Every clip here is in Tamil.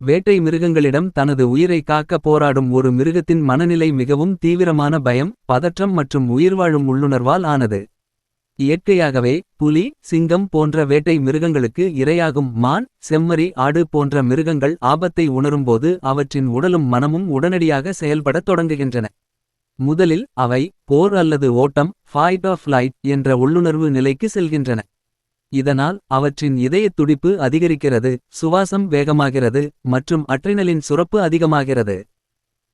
வேட்டை மிருகங்களிடம் தனது உயிரை காக்க போராடும் ஒரு மிருகத்தின் மனநிலை மிகவும் தீவிரமான பயம் பதற்றம் மற்றும் உயிர்வாழும் உள்ளுணர்வால் ஆனது. இயற்கையாகவே புலி சிங்கம் போன்ற வேட்டை மிருகங்களுக்கு இரையாகும் மான் செம்மறி ஆடு போன்ற மிருகங்கள் ஆபத்தை உணரும்போது அவற்றின் உடலும் மனமும் உடனடியாக செயல்படத் தொடங்குகின்றன. முதலில் அவை போர் அல்லது ஓட்டம் ஃபைட் ஆஃப் லைட் என்ற உள்ளுணர்வு நிலைக்கு செல்கின்றன. இதனால் அவற்றின் இதயத் துடிப்பு அதிகரிக்கிறது சுவாசம் வேகமாகிறது மற்றும் அட்ரினலின் சுரப்பு அதிகமாகிறது.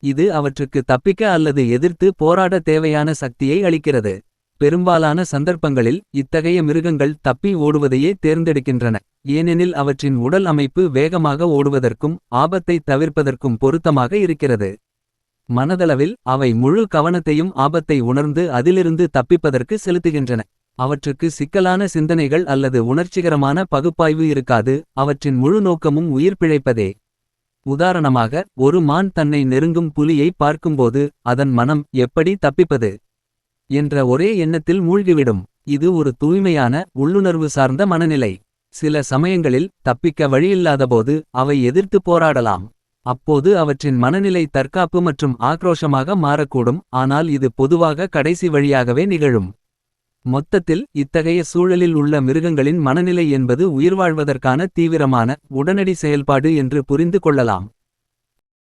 இது அவற்றுக்கு தப்பிக்க அல்லது எதிர்த்து போராட தேவையான சக்தியை அளிக்கிறது. பெரும்பாலான சந்தர்ப்பங்களில் இத்தகைய மிருகங்கள் தப்பி ஓடுவதையே தேர்ந்தெடுக்கின்றன. ஏனெனில் அவற்றின் உடல் அமைப்பு வேகமாக ஓடுவதற்கும் ஆபத்தை தவிர்ப்பதற்கும் பொருத்தமாக இருக்கிறது. மனதளவில் அவை முழு கவனத்தையும் ஆபத்தை உணர்ந்து அதிலிருந்து தப்பிப்பதற்கு செலுத்துகின்றன. அவற்றுக்கு சிக்கலான சிந்தனைகள் அல்லது உணர்ச்சிகரமான பகுப்பாய்வு இருக்காது அவற்றின் முழு நோக்கமும் உயிர் பிழைப்பதே. உதாரணமாக ஒரு மான் தன்னை நெருங்கும் புலியை பார்க்கும்போது அதன் மனம் எப்படி தப்பிப்பது? என்ற ஒரே எண்ணத்தில் மூழ்கிவிடும். இது ஒரு தூய்மையான உள்ளுணர்வு சார்ந்த மனநிலை. சில சமயங்களில் தப்பிக்க வழியில்லாதபோது அவை எதிர்த்து போராடலாம். அப்போது அவற்றின் மனநிலை தற்காப்பு மற்றும் ஆக்ரோஷமாக மாறக்கூடும் ஆனால் இது பொதுவாக கடைசி வழியாகவே நிகழும். மொத்தத்தில் இத்தகைய சூழலில் உள்ள மிருகங்களின் மனநிலை என்பது உயிர்வாழ்வதற்கான தீவிரமான உடனடி செயல்பாடு என்று புரிந்து கொள்ளலாம்.